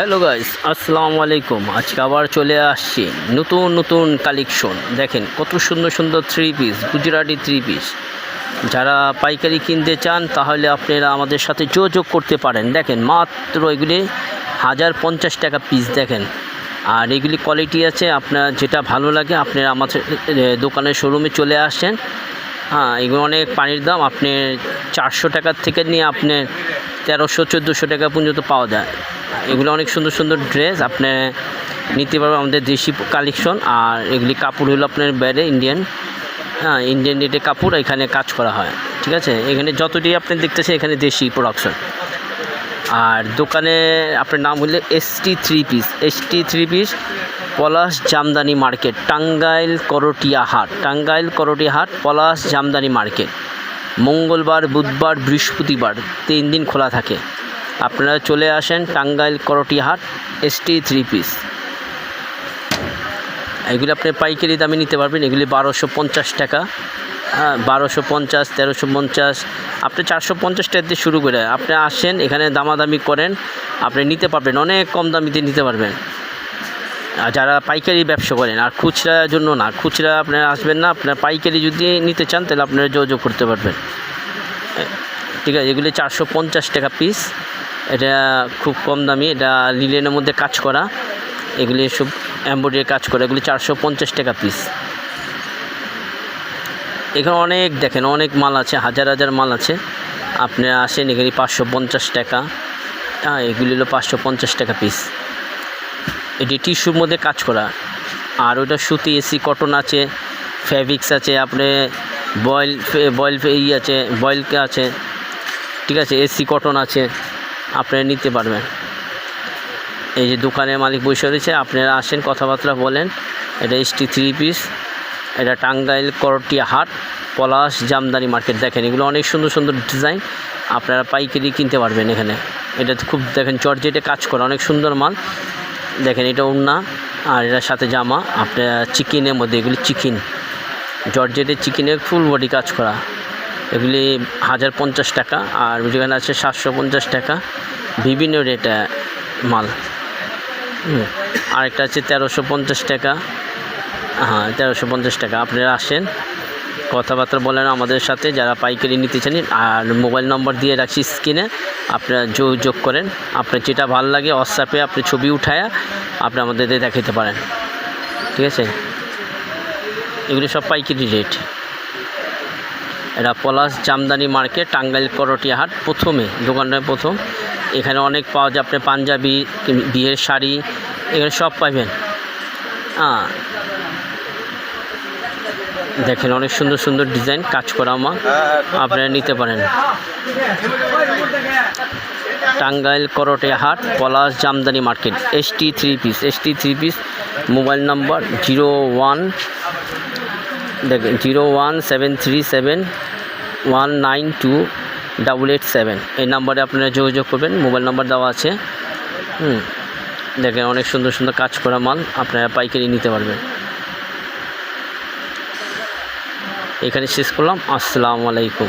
Hello guys আসসালামু আলাইকুম আজকে আবার চলে আসছি। নতুন নতুন কালেকশন দেখেন, কত সুন্দর সুন্দর three piece Gujarati three piece যারা পাইকারি কিনতে চান, তাহলে আপনারা আমাদের সাথে যোগাযোগ করতে পারেন। দেখেন, মাত্র এগুলি হাজার পঞ্চাশ টাকা পিস দেখেন। আর এগুলি কোয়ালিটি আছে, আপনার যেটা ভালো লাগে, আপনারা আমাদের দোকানের শোরুমে চলে আসেন। হ্যাঁ এগুলো অনেক পানির দাম, আপনি চারশো টাকার থেকে নিয়ে আপনি তেরোশো, চোদ্দোশো টাকা পর্যন্ত পাওয়া যায়। এগুলো অনেক সুন্দর সুন্দর ড্রেস আপনি নিতে পারবেন আমাদের দেশি কালেকশন আর এগুলি কাপড় হলো আপনার বাইরে ইন্ডিয়ান হ্যাঁ ইন্ডিয়ান রেটে কাপড়, এখানে কাজ করা হয়, ঠিক আছে? এখানে যতটি আপনি দেখতেছেন, এখানে দেশি প্রোডাকশন আর দোকানে আপনার নাম হলে S T three piece S T three piece Palash Jamdani market Tangail Karatia হাট, টাঙ্গাইল করটিয়া হাট, পলাশ জামদানি মার্কেট মঙ্গলবার, বুধবার, বৃহস্পতিবার, তিন দিন খোলা থাকে। আপনারা চলে আসেন টাঙ্গাইল করটিয়া হাট এস টি থ্রি পিস এগুলি আপনি পাইকারি দামে নিতে পারবেন। এগুলি বারোশো পঞ্চাশ টাকা। হ্যাঁ বারোশো পঞ্চাশ, তেরোশো পঞ্চাশ, আপনি চারশো পঞ্চাশ টাকা দিয়ে শুরু করে আপনি আসেন, এখানে দামাদামি করেন, আপনি নিতে পারবেন, অনেক কম দামিতে নিতে পারবেন। আর যারা পাইকারি ব্যবসা করেন, আর খুচরার জন্য না, খুচরা আপনারা আসবেন না আপনার পাইকারি যদি নিতে চান, তাহলে আপনারা যোগাযোগ করতে পারবেন। ঠিক আছে, এগুলি চারশো পঞ্চাশ টাকা পিস এটা খুব কম দামি, এটা লিলেনের মধ্যে কাজ করা। এগুলি সব এম্ব্রয়ডারি কাজ করা, এগুলি চারশো পঞ্চাশ টাকা পিস এখানে অনেক দেখেন, অনেক মাল আছে, হাজার হাজার মাল আছে। আপনি আসেন, এখানে পাঁচশো পঞ্চাশ টাকা। হ্যাঁ এগুলি হলো পাঁচশো পঞ্চাশ টাকা পিস এটি টিস্যুর মধ্যে কাজ করা। আর ওটা সুতি এসি কটন আছে ফ্যাব্রিক্স আছে, আপনি বয়েল বয়েল ই আছে বয়েল আছে, ঠিক আছে, এসি কটন আছে। আপনারা নিতে পারবেন। এই যে দোকানের মালিক বসে রয়েছে, আপনারা আসেন, কথাবার্তা বলেন। এটা এস টি থ্রি পিস এটা টাঙ্গাইল করটিয়া হাট, পলাশ জামদানি মার্কেট। দেখেন, এগুলো অনেক সুন্দর সুন্দর ডিজাইন। আপনারা পাইকারি কিনতে পারবেন এখানে। এটা খুব, দেখেন জর্জেটে কাজ করা, অনেক সুন্দর মাল। দেখেন, এটা ওড়না আর এটার সাথে জামা। আপনার চিকেনের মধ্যে এগুলি চিকেন জর্জেটের চিকেনের ফুল বডি কাজ করা। এগুলি হাজার পঞ্চাশ টাকা আর যেখানে আছে সাতশো পঞ্চাশ টাকা। বিভিন্ন রেটে মাল। আরেকটা আছে তেরোশো পঞ্চাশ টাকা। হ্যাঁ তেরোশো পঞ্চাশ টাকা। আপনারা আসেন, কথাবার্তা বলেন আমাদের সাথে, যারা পাইকারি নিতে চান। আর মোবাইল নম্বর দিয়ে রাখছি স্ক্রিনে, আপনারা যোগাযোগ করেন। আপনার যেটা ভালো লাগে হোয়াটসঅ্যাপে আপনি ছবি উঠায়া আপনি আমাদের দেখাতে পারেন। ঠিক আছে? এগুলি সব পাইকারি রেট এটা পলাশ জামদানি মার্কেট, টাঙ্গাইল করটিয়া হাট প্রথমে, দোকানটা প্রথম। এখানে অনেক পাওয়া যায়, আপনি পাঞ্জাবি বিয়ের শাড়ি এখানে সব পাবেন হ্যাঁ দেখেন, অনেক সুন্দর সুন্দর ডিজাইন, কাজ করা আমার আপনারা নিতে পারেন। টাঙ্গাইল করটে হাট Palash Jamdani market S T three piece S T three piece mobile number zero one দেখেন zero one seven three seven one nine two eight seven. এই নাম্বারে আপনারা যোগাযোগ করবেন, মোবাইল নাম্বার দেওয়া আছে। হুম, দেখেন অনেক সুন্দর সুন্দর কাজ করা মাল, আপনারা পাইকারি নিতে পারবেন। এখানে শেষ করলাম, আসসালামু আলাইকুম।